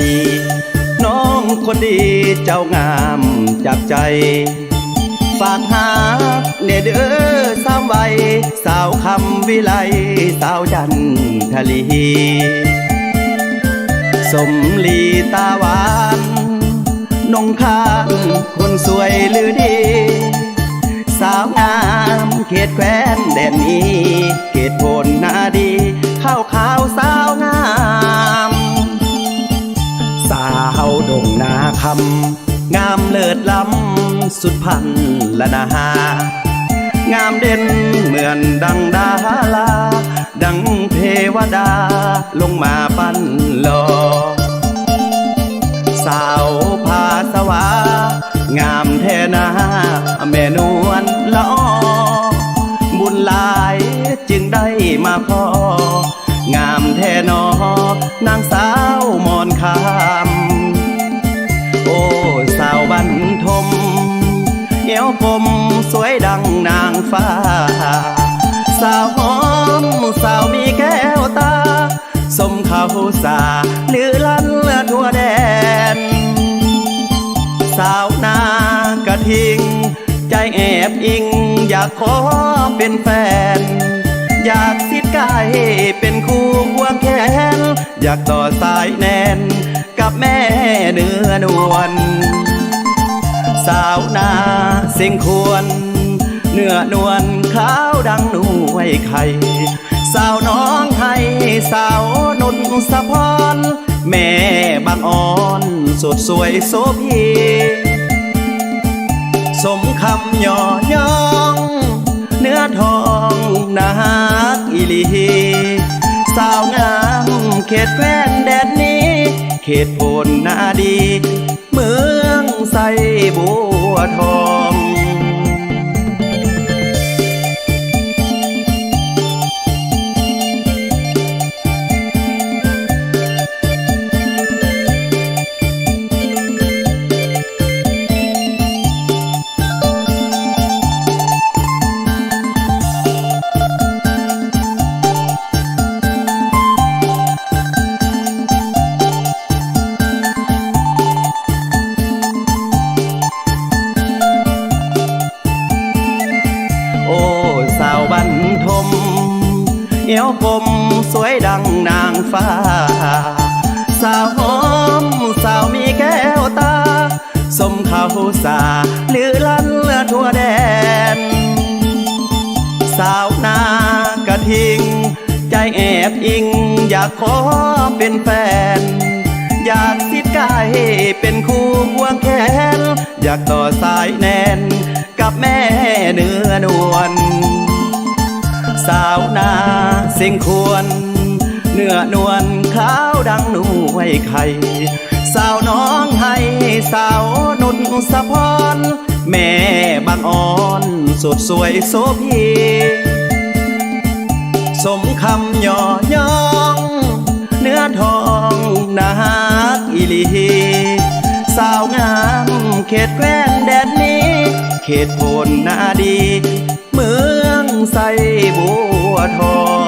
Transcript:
ดี น้องคนดีเจ้างามจากใจ ฝากหาเนเด้อสาวใบสาวคำวิไลสาวจันทลีสมลีตาหวานนงคานคนสวยหรือดี สาวงามเขตแคว้นแดนนี้ เขตโพนนาดี เข้าข สุดพันละนางามเด่นเหมือนดังดาลา ดังเทวดาลงมาปั้นหลอสาวพาสวา งามแท่นาแม่นวลละอบุญหลายจึงได้มาพอ งามแท่นอนางสาวมอนคำ สาวหอม สาวมีแก้วตา สมเขาสาหรือลั่นทั่วแดน สาวนากระทิง ใจแอบอิง อยากขอเป็นแฟน อยากสิทธิ์กายเป็นคู่ควงแขน อยากต่อสายแนน กับแม่เนื้อนวลสาวนาสียงควร เนื้อนวลขาวดังหนวยไข่ สาวน้องไทยสาวนุนสะพรแม่บางอ่อนสดสวยโสพีสมคำย่อย่อง เนื้อทองนาฮักอีหลีสาวงามเขตแคว้นแดนนี้ เขตโพนนาดี เมืองใสบัวทอง เอวผมสวยดังนางฟ้า สาวหอมสาวมีแก้วตา สมเขาสาหรือลั่นเลือทั่วแดน สาวนากระทิง ใจแอบอิง อยากขอเป็นแฟน อยากสิทธิ์กายเป็นคู่ควงแขน อยากต่อสายแนนกับแม่เนื้อนวลสาวนา เสียงควร เนื้อนวลขาวดังหนวยไข่ สาวน้องให้สาวนุนสะพร แม่บางอ่อนสุดสวยโสพีสมคำย่อย่อง เนื้อทองนาฮักอีหลีสาวงามเขตแคว้นแดนนี้ เขตโพนนาดี เมืองใสบัวทอง